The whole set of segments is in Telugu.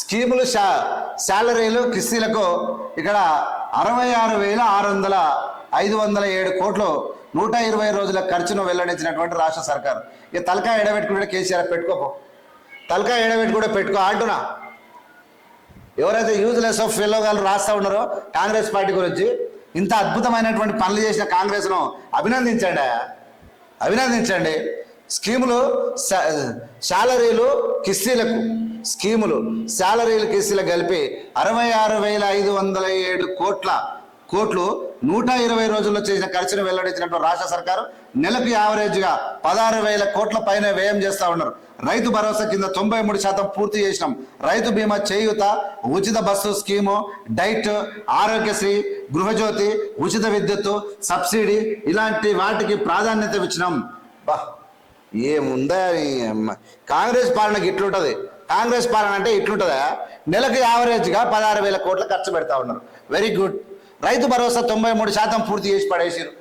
స్కీములు శా శాలరీలు కిస్తీలకు ఇక్కడ అరవై ఆరు వేల ఆరు వందల ఐదు వందల ఏడు కోట్లు నూట ఇరవై రోజుల ఖర్చును వెల్లడించినటువంటి రాష్ట్ర సర్కారు. ఇక తలకా ఎడబెట్టుకుంటే కేసీఆర్ పెట్టుకోపో. తలకాయ ఎడబెట్టుకుంటే పెట్టుకో అంటున్నా. ఎవరైతే యూజ్లెస్ ఆఫ్ ఫెలోగాలు రాస్తా ఉన్నారో కాంగ్రెస్ పార్టీ గురించి ఇంత అద్భుతమైనటువంటి పనులు చేసిన కాంగ్రెస్ను అభినందించండి అభినందించండి. స్కీములు శాలరీలు కిస్తీలకు స్కీములు శాలరీలు కేసులు కలిపి అరవై ఆరు వేల ఐదు వందల ఏడు కోట్ల కోట్లు నూట ఇరవై రోజుల్లో చేసిన ఖర్చును వెల్లడించినట్టు రాష్ట్ర సర్కారు నెలకు యావరేజ్గా పదహారు వేల కోట్ల పైన వ్యయం చేస్తా ఉన్నారు. రైతు భరోసా కింద తొంభై మూడు శాతం పూర్తి చేసినాం. రైతు బీమా చేయూత ఉచిత bus scheme diet Aarogyasri Gruhajyothi ఉచిత విద్యుత్తు సబ్సిడీ ఇలాంటి వాటికి ప్రాధాన్యత ఇచ్చినాం. బా ఏముందా కాంగ్రెస్ పాలనకి ఇట్లుంటది. కాంగ్రెస్ పాలన అంటే ఇట్లుంటుందా? నెలకు యావరేజ్గా పదహారు వేల కోట్లు ఖర్చు పెడతా ఉన్నారు. వెరీ గుడ్ రైతు భరోసా తొంభై మూడు శాతం పూర్తి చేసి పడేసారు.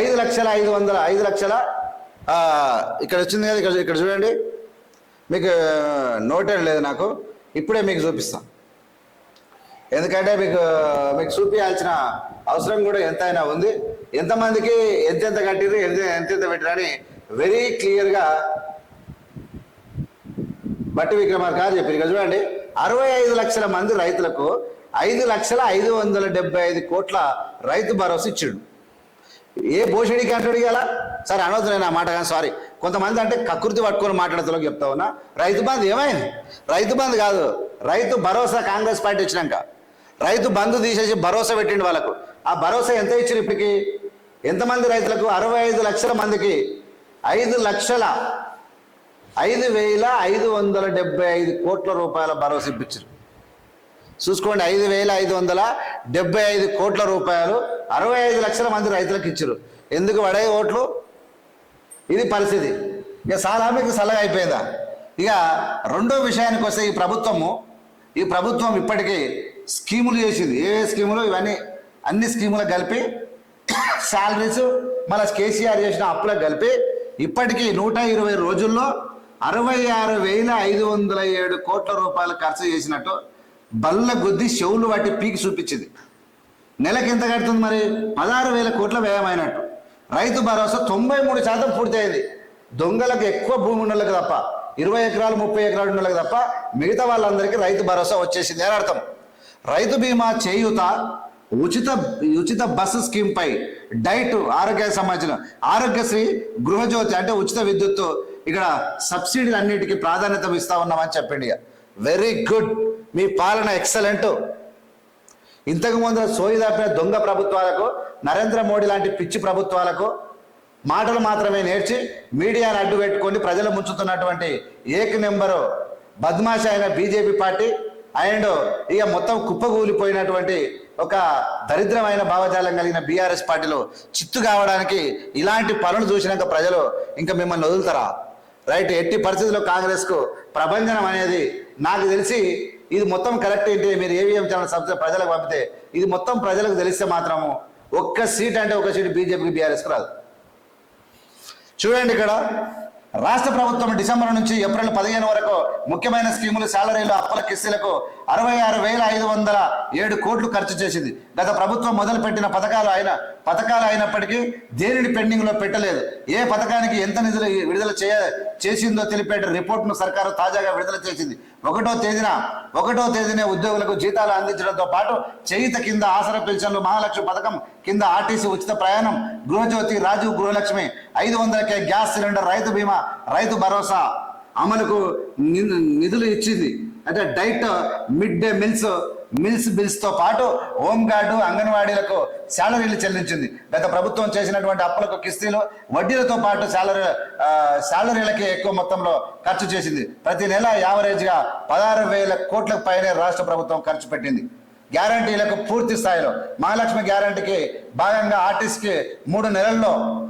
ఐదు లక్షల ఐదు వందల ఐదు లక్షల ఇక్కడ వచ్చింది కదా ఇక్కడ ఇక్కడ చూడండి. మీకు నోటెడ్ లేదు నాకు. ఇప్పుడే మీకు చూపిస్తాను ఎందుకంటే మీకు మీకు చూపించాల్సిన అవసరం కూడా ఎంతైనా ఉంది. ఎంతమందికి ఎంతెంత కట్టిరు ఎంత ఎంతెంత అని వెరీ క్లియర్గా బట్టి విక్రమార్క గారు చెప్పారు. ఇక్కడ చూడండి అరవై ఐదు లక్షల మంది రైతులకు ఐదు లక్షల ఐదు వందల డెబ్బై ఐదు కోట్ల రైతు భరోసా ఇచ్చిండు. ఏ భూషణికి అంటాడు ఇలా సరే అనవద్దు నేను ఆ మాట కానీ సారీ కొంతమంది అంటే కకృతి పట్టుకొని మాట్లాడుతూ చెప్తా ఉన్నా. రైతు బంధు ఏమైంది? రైతు బంధు కాదు రైతు భరోసా కాంగ్రెస్ పార్టీ వచ్చినాక రైతు బంధు తీసేసి భరోసా పెట్టిండు వాళ్ళకు. ఆ భరోసా ఎంత ఇచ్చారు ఇప్పటికి? ఎంతమంది రైతులకు? అరవై ఐదు లక్షల మందికి ఐదు లక్షల ఐదు వేల ఐదు వందల డెబ్బై ఐదు కోట్ల రూపాయల భరోసా ఇప్పించారు. చూసుకోండి ఐదు వేల ఐదు వందల డెబ్బై ఐదు కోట్ల రూపాయలు అరవై ఐదు లక్షల మంది రైతులకు ఇచ్చారు. ఎందుకు పడే ఓట్లు? ఇది పరిస్థితి. ఇక చాలా మీకు సలహా అయిపోయిందా? ఇక రెండో విషయానికి వస్తే ఈ ప్రభుత్వము ఈ ప్రభుత్వం ఇప్పటికీ స్కీములు చేసింది. ఏ ఏ స్కీములు? ఇవన్నీ అన్ని స్కీములకు కలిపి శాలరీస్ మళ్ళీ కేసీఆర్ చేసిన అప్పులకు కలిపి ఇప్పటికీ నూట ఇరవై రోజుల్లో అరవై ఆరు వేల ఐదు వందల ఏడు కోట్ల రూపాయలు ఖర్చు చేసినట్టు బల్ల గుద్ది చెవులు వాటి పీకి చూపించింది. నెలకి ఎంత కడుతుంది మరి? పదహారు వేల కోట్ల వ్యయమైనట్టు. రైతు భరోసా తొంభై మూడు శాతం పూర్తయింది. దొంగలకు ఎక్కువ భూమి ఉండాలి తప్ప ఇరవై ఎకరాలు ముప్పై ఎకరాలు ఉన్న తప్ప మిగతా వాళ్ళందరికీ రైతు భరోసా వచ్చేసింది అని అర్థం. రైతు బీమా చేయూత ఉచిత ఉచిత బస్సు స్కీమ్ పై డైట్ ఆరోగ్య సంబంధించిన ఆరోగ్యశ్రీ గృహజ్యోతి అంటే ఉచిత విద్యుత్ ఇక్కడ సబ్సిడీలు అన్నిటికీ ప్రాధాన్యత ఇస్తా ఉన్నామని చెప్పండి వెరీ గుడ్ మీ పాలన ఎక్సలెంట్ ఇంతకు ముందు సోయి తప్పిన దొంగ ప్రభుత్వాలకు నరేంద్ర మోడీ లాంటి పిచ్చి ప్రభుత్వాలకు మాటలు మాత్రమే నేర్చి మీడియాను అడ్డు పెట్టుకొని ప్రజలు ముంచుతున్నటువంటి ఏక నెంబరు బద్మాష అయిన బీజేపీ పార్టీ అండ్ ఇక మొత్తం కుప్పగూలిపోయినటువంటి ఒక దరిద్రమైన భావజాలం కలిగిన బీఆర్ఎస్ పార్టీలో చిత్తు కావడానికి ఇలాంటి పనులు చూసినాక ప్రజలు ఇంకా మిమ్మల్ని వదులుతారా? రైట్ ఎట్టి పరిస్థితుల్లో కాంగ్రెస్కు ప్రభంజనం అనేది నాకు తెలిసి ఇది మొత్తం కరెక్ట్ ఏంటి? మీరు ఏవిఎం ఛానల్ సబ్సిడీ ప్రజలకు పంపితే ఇది మొత్తం ప్రజలకు తెలిస్తే మాత్రము ఒక్క సీట్ అంటే ఒక సీట్ బీజేపీకి బీఆర్ఎస్కి రాదు. చూడండి ఇక్కడ రాష్ట్ర ప్రభుత్వం డిసెంబర్ నుంచి ఏప్రిల్ పదిహేను వరకు ముఖ్యమైన స్కీములు శాలరీలు అప్పుల కిస్తీలకు అరవై ఆరు వేల ఐదు వందల ఏడు కోట్లు ఖర్చు చేసింది. గత ప్రభుత్వం మొదలుపెట్టిన పథకాలు అయిన పథకాలు అయినప్పటికీ దేనిని పెండింగ్లో పెట్టలేదు. ఏ పథకానికి ఎంత నిధులు విడుదల చేయ చేసిందో తెలిపే రిపోర్ట్ను సర్కారు తాజాగా విడుదల చేసింది. ఒకటో తేదీన ఒకటో తేదీనే ఉద్యోగులకు జీతాలు అందించడంతో పాటు చేయిత కింద ఆసర పెన్షన్లు మహాలక్ష్మి పథకం కింద ఆర్టీసీ ఉచిత ప్రయాణం గృహజ్యోతి రాజీవ్ గృహలక్ష్మి ఐదు వందలకే గ్యాస్ సిలిండర్ రైతు బీమా రైతు భరోసా అమలుకు ని- నిధులు ఇచ్చింది. అంటే diet mid day meals meals బిల్స్తో పాటు హోమ్ గార్డు అంగన్వాడీలకు శాలరీలు చెల్లించింది. గత ప్రభుత్వం చేసినటువంటి అప్పులకు కిస్తీలు వడ్డీలతో పాటు శాలరీ శాలరీలకి ఎక్కువ మొత్తంలో ఖర్చు చేసింది. ప్రతి నెల యావరేజ్గా పదహారు వేల కోట్లకు పైనే రాష్ట్ర ప్రభుత్వం ఖర్చు పెట్టింది. గ్యారంటీలకు పూర్తి స్థాయిలో మహాలక్ష్మి గ్యారంటీకి భాగంగా ఆర్టిస్ట్కి మూడు నెలల్లో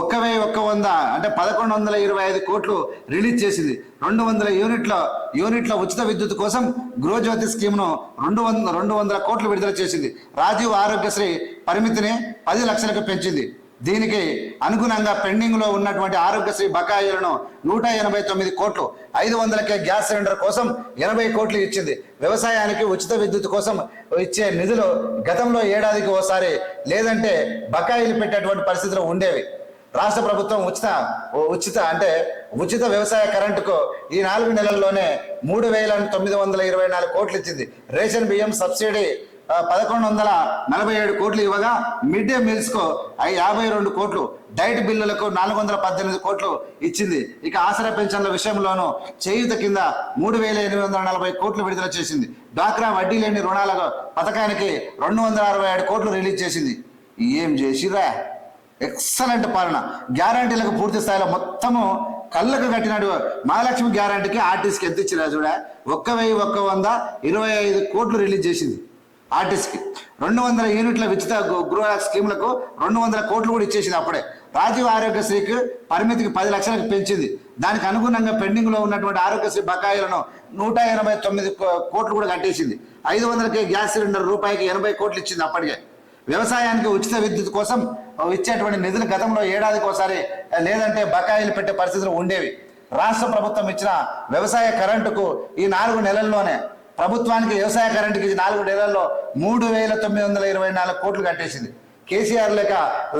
ఒక్క వెయ్యి ఒక్క వంద అంటే పదకొండు వందల ఇరవై ఐదు కోట్లు రిలీజ్ చేసింది. రెండు వందల యూనిట్ల యూనిట్ల ఉచిత విద్యుత్ కోసం గృహజ్యోతి స్కీమ్ను రెండు వంద రెండు వందల కోట్లు విడుదల చేసింది. రాజీవ్ ఆరోగ్యశ్రీ పరిమితిని పది లక్షలకు పెంచింది. దీనికి అనుగుణంగా పెండింగ్లో ఉన్నటువంటి ఆరోగ్యశ్రీ బకాయిలను నూట ఎనభై తొమ్మిది కోట్లు ఐదు వందలకే గ్యాస్ సిలిండర్ కోసం ఎనభై కోట్లు ఇచ్చింది. వ్యవసాయానికి ఉచిత విద్యుత్ కోసం ఇచ్చే నిధులు గతంలో ఏడాదికి ఓసారి లేదంటే బకాయిలు పెట్టేటువంటి పరిస్థితులు ఉండేవి. రాష్ట్ర ప్రభుత్వం ఉచిత ఉచిత అంటే ఉచిత వ్యవసాయ కరెంటుకు ఈ నాలుగు నెలల్లోనే మూడు వేల తొమ్మిది వందల ఇరవై నాలుగు కోట్లు ఇచ్చింది. రేషన్ బియ్యం సబ్సిడీ పదకొండు వందల నలభై ఏడు కోట్లు ఇవ్వగా మిడ్ డే మీల్స్కు యాభై రెండు కోట్లు డైట్ బిల్లులకు నాలుగు వందల పద్దెనిమిది కోట్లు ఇచ్చింది. ఇక ఆసరా పెన్షన్ల విషయంలోనూ చేయూత కింద మూడు వేల ఎనిమిది వందల నలభై కోట్లు విడుదల చేసింది. డ్వాక్రా వడ్డీ లేని రుణాల పథకానికి రెండు వందల అరవై ఏడు కోట్లు రిలీజ్ చేసింది. ఏం చేసిరా ఎక్సలెంట్ పాలన. గ్యారంటీలకు పూర్తి స్థాయిలో మొత్తము కళ్ళకు కట్టినట్టు మహాలక్ష్మి గ్యారంటీకి ఆర్టీసీకి ఎంత ఇచ్చినా చూడ? ఒక్క వెయ్యి ఒక్క వంద ఇరవై ఐదు కోట్లు రిలీజ్ చేసింది ఆర్టీసీకి రెండు వందల యూనిట్ల ఉచిత గృహ స్కీములకు రెండు వందల కోట్లు కూడా ఇచ్చేసింది అప్పుడే. రాజీవ్ ఆరోగ్యశ్రీకి పరిమితికి పది లక్షలకు పెంచింది. దానికి అనుగుణంగా పెండింగ్లో ఉన్నటువంటి ఆరోగ్యశ్రీ బకాయిలను నూట ఎనభై తొమ్మిది కోట్లు కూడా కట్టేసింది. ఐదు వందలకి గ్యాస్ సిలిండర్ రూపాయికి ఎనభై కోట్లు ఇచ్చింది అప్పటికే. వ్యవసాయానికి ఉచిత విద్యుత్ కోసం ఇచ్చేటువంటి నిధులు గతంలో ఏడాదికి ఒకసారి లేదంటే బకాయిలు పెట్టే పరిస్థితులు ఉండేవి. రాష్ట్ర ప్రభుత్వం ఇచ్చిన వ్యవసాయ కరెంటుకు ఈ నాలుగు నెలల్లోనే ప్రభుత్వానికి వ్యవసాయ కరెంటుకి ఈ నాలుగు నెలల్లో మూడు వేల తొమ్మిది వందల ఇరవై నాలుగు కోట్లు కట్టేసింది. కేసీఆర్ లేక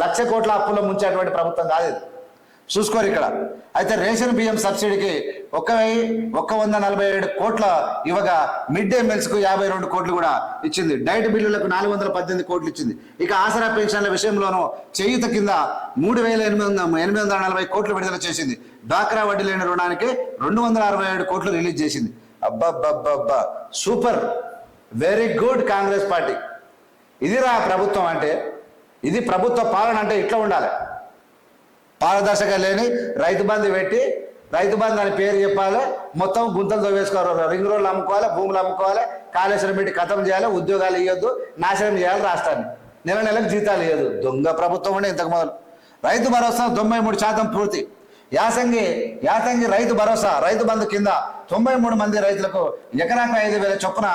లక్ష కోట్ల అప్పుల్లో ముంచేటువంటి ప్రభుత్వం కాదు చూసుకోరు ఇక్కడ. అయితే రేషన్ బియ్యం సబ్సిడీకి ఒక వెయ్యి ఒక వంద నలభై ఏడు కోట్ల ఇవ్వగా మిడ్ డే మీల్స్కు యాభై రెండు కోట్లు కూడా ఇచ్చింది. డైట్ బిల్లులకు నాలుగు వందల పద్దెనిమిది కోట్లు ఇచ్చింది. ఇక ఆసరా పెన్షన్ల విషయంలోనూ చేయూత కింద మూడు వేల ఎనిమిది వందల ఎనిమిది వందల నలభై కోట్లు విడుదల చేసింది. డాక్రా వడ్డీ లేని రుణానికి రెండు వందల అరవై ఏడు కోట్లు రిలీజ్ చేసింది. అబ్బబ్బబ్బబ్బా! Super! Very good Congress party. ఇదిరా ప్రభుత్వం అంటే ఇది ప్రభుత్వ పాలన అంటే ఇట్లా ఉండాలి. పారదర్శక లేని రైతు బంధు పెట్టి రైతు బంధు అని పేరు చెప్పాలి. మొత్తం గుంతలు తవ్వేసుకోవాలి రింగ్ రోడ్లు అమ్ముకోవాలి భూములు అమ్ముకోవాలి కాళేశ్వరం పెట్టి ఖతం చేయాలి ఉద్యోగాలు ఇవ్వద్దు నాశనం చేయాలి రాష్ట్రాన్ని. నెల నెలకు జీతాలు ఇవ్వదు దొంగ ప్రభుత్వం ఉండే ఇంతకు మొదలు. రైతు భరోసా తొంభై మూడు శాతం పూర్తి. యాసంగి యాసంగి రైతు భరోసా రైతు బంధు కింద తొంభై మూడు మంది రైతులకు ఎకరాకు ఐదు వేల చొప్పున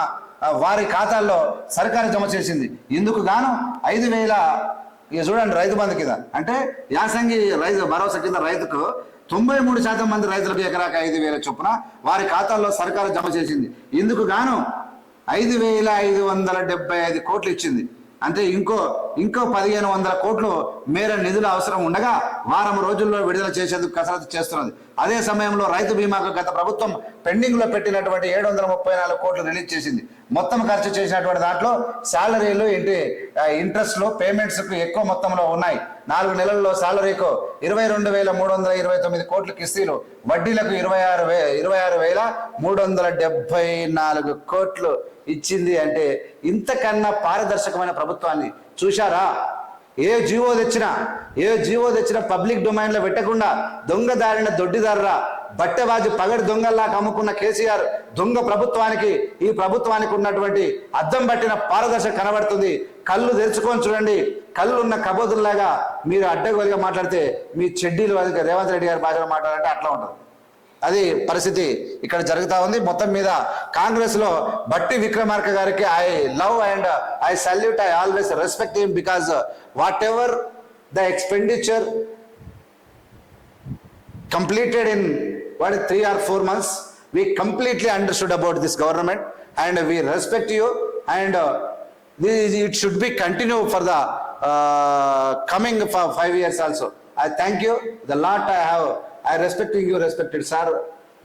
వారి ఖాతాల్లో సర్కారు జమ చేసింది. ఇందుకు గాను ఐదు వేల ఇక చూడండి రైతు బంధు కింద. అంటే యాసంగి రైతు భరోసా కింద రైతుకు తొంభై మూడు శాతం మంది రైతులకు ఎకరాకు ఐదు వేల చొప్పున వారి ఖాతాల్లో సర్కారు జమ చేసింది. ఇందుకు గాను ఐదు వేల ఐదు వందల డెబ్బై ఐదు కోట్లు ఇచ్చింది. అంటే ఇంకో ఇంకో పదిహేను వందల కోట్లు మేర నిధులు అవసరం ఉండగా వారం రోజుల్లో విడుదల చేసేందుకు కసరత్తు చేస్తున్నది. అదే సమయంలో రైతు బీమాకు గత ప్రభుత్వం పెండింగ్లో పెట్టినటువంటి ఏడు వందల ముప్పై నాలుగు కోట్లు రిలీజ్ చేసింది. మొత్తం ఖర్చు చేసినటువంటి దాంట్లో శాలరీలు ఇంటి ఇంట్రెస్ట్లు పేమెంట్స్కు ఎక్కువ మొత్తంలో ఉన్నాయి. నాలుగు నెలల్లో శాలరీకు ఇరవై రెండు వేల మూడు వందల ఇరవై తొమ్మిది కోట్ల కిస్తీలు వడ్డీలకు ఇరవై ఆరు వే ఇరవై ఆరు వేల మూడు వందల డెబ్బై నాలుగు కోట్లు ఇచ్చింది అంటే ఇంతకన్నా పారదర్శకమైన ప్రభుత్వాన్ని చూశారా? ఏ జీవో తెచ్చినా ఏ జీవో తెచ్చినా పబ్లిక్ డొమైన్లో పెట్టకుండా దొంగ దారిన దొడ్డిదారురా బట్టెబాజు పగడి దొంగల్లా కమ్ముకున్న కేసీఆర్ దొంగ ప్రభుత్వానికి ఈ ప్రభుత్వానికి ఉన్నటువంటి అద్దం పట్టిన పారదర్శక కనబడుతుంది. కళ్ళు తెరుచుకొని చూడండి కళ్ళు ఉన్న మీరు అడ్డగోలుగా మాట్లాడితే మీ చెడ్డీలు వదిలి రేవంత్ రెడ్డి గారి భాషలో మాట్లాడాలంటే అట్లా ఉంటుంది అది పరిస్థితి ఇక్కడ జరుగుతూ ఉంది. మొత్తం మీద కాంగ్రెస్లో బట్టి విక్రమార్క గారికి I love and I salute I always respect him because whatever the expenditure completed in what three or four months we completely understood about this government and we respect you and it should be continue for the uh, coming for five years also. I thank you. The lot i have i respecting you respected sir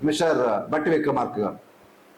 mr vikramarka garu